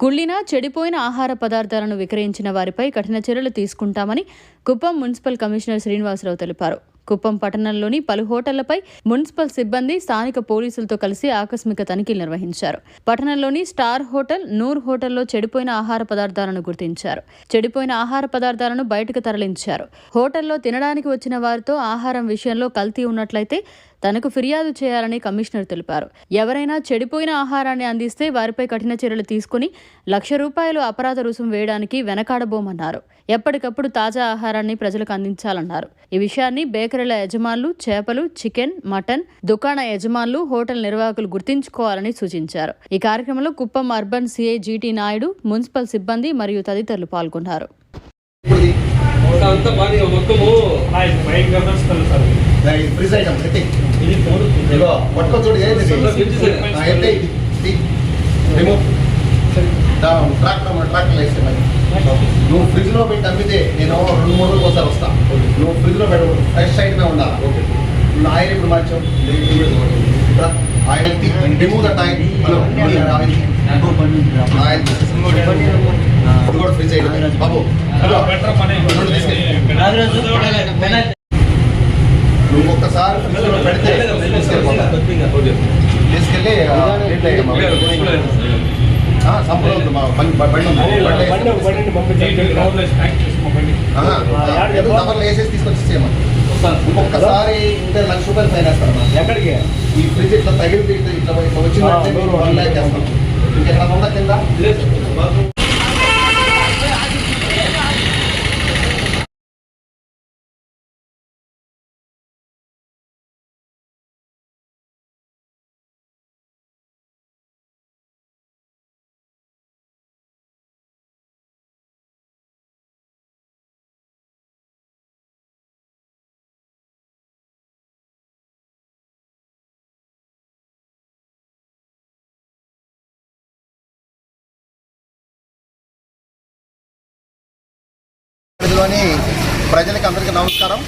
కుళ్ళిన చెడిపోయిన ఆహార పదార్థాలను విక్రయించిన వారిపై కఠిన చర్యలు తీసుకుంటామని కుప్పం మున్సిపల్ కమిషనర్ శ్రీనివాసరావు తెలిపారు. కుప్పం పట్టణంలోని పలు హోటళ్ళపై మున్సిపల్ సిబ్బంది స్థానిక పోలీసులతో కలిసి ఆకస్మిక తనిఖీలు నిర్వహించారు. పట్టణంలోని స్టార్ హోటల్ నూర్ హోటల్లో చెడిపోయిన ఆహార పదార్థాలను గుర్తించారు. చెడిపోయిన ఆహార పదార్థాలను బయటకు తరలించారు. హోటల్లో తినడానికి వచ్చిన వారితో ఆహారం విషయంలో కల్తీ ఉన్నట్లయితే తనకు ఫిర్యాదు చేయాలని కమిషనర్ తెలిపారు. ఎవరైనా చెడిపోయిన ఆహారాన్ని అందిస్తే వారిపై కఠిన చర్యలు తీసుకుని లక్ష రూపాయలు అపరాధ రుసుం వేయడానికి వెనకాడబోమన్నారు. ఎప్పటికప్పుడు తాజా ఆహారాన్ని ప్రజలకు అందించాలన్నారు. ఈ విషయాన్ని బేకరీల యజమానులు చేపలు చికెన్ మటన్ దుకాణ యజమానులు హోటల్ నిర్వాహకులు గుర్తించుకోవాలని సూచించారు. ఈ కార్యక్రమంలో Kuppam urban CI G T Naidu municipal సిబ్బంది మరియు తదితరులు పాల్గొన్నారు. అంతా బాగా మొత్తము బైక్ గమనిస్తారు సార్ ఫ్రిజ్ ఐటమ్ ఎత్తి ఇది ఫోన్ ఇదిగో పట్టుకో చూడు ఏది ఇది? Fridge sir. ఆ, ఎత్తి ఇది. రిమూవ్ డౌన్ ట్రాక్టర్ ట్రాక్టర్ వేస్తే మరి నువ్వు ఫ్రిడ్జ్లో పెట్టి అమ్మితే నేను రెండు మూడు రోజులు ఒకసారి వస్తా నువ్వు ఫ్రిడ్జ్లో పెట్టకూడదు ఫ్రెష్ ఐటమే ఉండాలి ఓకే నువ్వు ఆయిల్ ఇప్పుడు మార్చావు. Oil. Remove that oil hello oil కూడా ఫ్రిడ్జ్ ఐటమ్ బాబు. నువ్వు ఒక్కసారి పెడితే తీసుకెళ్ళి బండి వేసేసి తీసుకొచ్చి. ఇంకొకసారి ఇంటే లక్ష రూపాయలు ఫైన్ వేస్తారమ్మా ఎక్కడికి ఈ ఫ్రిడ్జ్ ఇట్లా తగిలితే ఇట్లా వచ్చిందంటే వన్ ల్యాక్ వేస్తాం ఇంకెక్కడ ఉందా కింద పరిధిలోని ప్రజలకి అందరికీ నమస్కారం.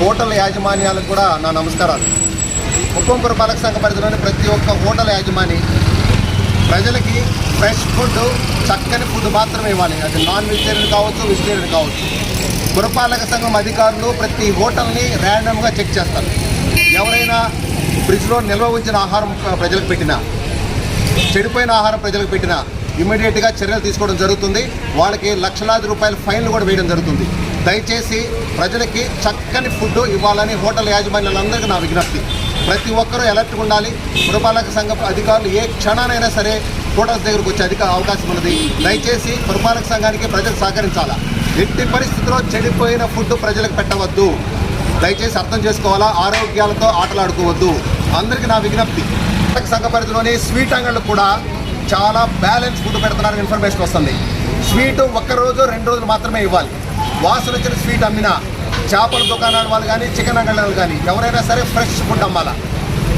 హోటల్ యాజమాన్యాలకు కూడా నా నమస్కారాలు. కుప్పం పురపాలక సంఘ పరిధిలోని ప్రతి ఒక్క హోటల్ యాజమాని ప్రజలకి ఫ్రెష్ ఫుడ్ చక్కని ఫుడ్ మాత్రమే ఇవ్వాలి. అది నాన్ వెజిటేరియన్ కావచ్చు వెజిటేరియన్ కావచ్చు. పురపాలక సంఘం అధికారులు ప్రతి హోటల్ని ర్యాండమ్గా చెక్ చేస్తారు. ఎవరైనా ఫ్రిడ్జ్లో నిల్వ ఉంచిన ఆహారం ప్రజలకు పెట్టినా చెడిపోయిన ఆహారం ప్రజలకు పెట్టిన ఇమీడియట్గా చర్యలు తీసుకోవడం జరుగుతుంది. వాళ్ళకి లక్షలాది రూపాయల ఫైన్లు కూడా వేయడం జరుగుతుంది. దయచేసి ప్రజలకి చక్కని ఫుడ్ ఇవ్వాలని హోటల్ యాజమాన్యాలందరికీ నా విజ్ఞప్తి. ప్రతి ఒక్కరూ ఎలర్ట్గా ఉండాలి. పురపాలక సంఘ అధికారులు ఏ క్షణానైనా సరే హోటల్స్ దగ్గరకు వచ్చే అధిక అవకాశం ఉన్నది. దయచేసి పురపాలక సంఘానికి ప్రజలు సహకరించాలా? ఎట్టి పరిస్థితుల్లో చెడిపోయిన ఫుడ్ ప్రజలకు పెట్టవద్దు. దయచేసి అర్థం చేసుకోవాలా? ఆరోగ్యాలతో ఆటలాడుకోవద్దు. అందరికీ నా విజ్ఞప్తి. సంఘ పరిధిలోని స్వీట్ అంగళ్ళు కూడా చాలా బ్యాలెన్స్ ఫుడ్ పెడుతున్నారని ఇన్ఫర్మేషన్ వస్తుంది. స్వీట్ ఒక్కరోజు రెండు రోజులు మాత్రమే ఇవ్వాలి. వాసన వచ్చిన స్వీట్ అమ్మినా చేపల దుకాణాలు వాళ్ళు కానీ చికెన్ అంగళ్ళ వాళ్ళు కానీ ఎవరైనా సరే ఫ్రెష్ ఫుడ్ అమ్మాలా?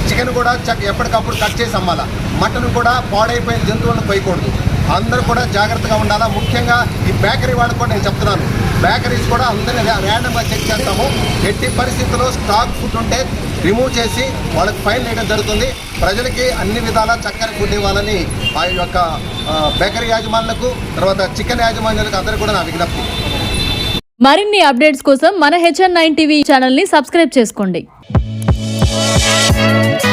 చికెన్ కూడా చక్క ఎప్పటికప్పుడు కట్ చేసి అమ్మాలా. మటన్ కూడా పాడైపోయిన జంతువులను పోయకూడదు అందరూ కూడా జాగ్రత్తగా ఉండాలా. ముఖ్యంగా ఈ బేకరీ వాళ్ళకి కూడా నేను చెప్తున్నాను. బేకరీస్ కూడా అందరినీ ర్యాండమ్గా చెక్ చేస్తాము. ఎట్టి పరిస్థితుల్లో స్టాక్ ఫుడ్ ఉంటే రిమూవ్ చేసి వాళ్ళకి ఫైన్ వేయడం జరుగుతుంది. ప్రజలకి అన్ని విధాలా చక్కని ఫుడ్ ఇవ్వాలని ఆ యొక్క బేకరీ యాజమాన్యులకు తర్వాత చికెన్ యాజమాన్యులకు అందరూ కూడా నా విజ్ఞప్తి. మరిన్ని అప్డేట్స్ కోసం మన హెచ్ఎన్ నైన్ టీవీ ఛానల్ని సబ్స్క్రైబ్ చేసుకోండి. Thank you.